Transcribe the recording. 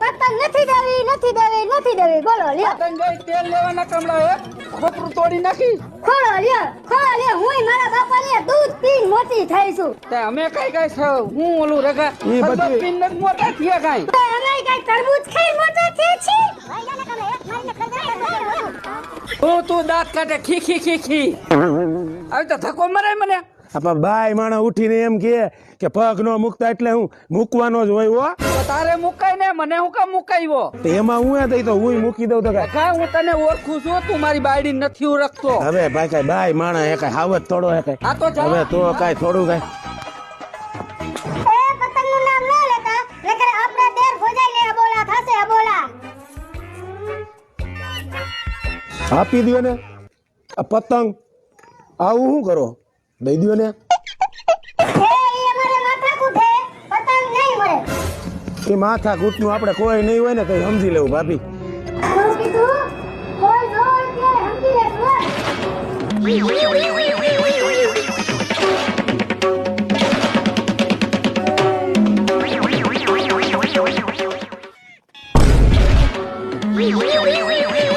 પતંગ નથી દેવી નથી દેવી નથી દેવી બોલો લ્યો. પતંગ ગઈ તેલ લેવાના કમળા હે. ખોપરું તોડી નાખી. ખોળો લ્યો ખોળો લ્યો હું મારા બાપાને દૂધ પીન મોટી થઈ છું તે અમે કઈ કઈ છો હું ઓલું રગા ઈ બધી- સરબત ન મોટા થયા કઈ? તો અમે કઈ તરબૂચ ખાઈ મોટા થયા છી હું તું દાંત કાઢે ખી ખી ખી ખી. આવી તો ધક્કો મરાય મને? આપણા બાય માણસ ઉઠીને એમ કહે કે પગ નો મૂકતા એટલે હું મૂકવાનો જ હોય હો. તારે મુકાય ને મને હું કામ મુકાયો તો એમાં હું એ થઈ તો હું મૂકી દઉં તો કા હું તને ઓળખું છું તું મારી બાયડી નથી ઓળખતો. હવે ભાઈ કઈ બાય માણસ એ કઈ હાવત થોડો એ કઈ. આ તો હવે તો કઈ થોડું કઈ. એ પતંગનું નામ ન લેતા નકર આપણા દેર ભોજાઈ લે અબોલા થશે અબોલા. આપી દો ને. આ પતંગ આવું શું કરો? દઈ દ્યો ને. એ માથા કૂટનું આપણે કોઈ નહીં હોય ને તો સમજી લેવું ભાભી. Wee, wee, wee, wee, હોય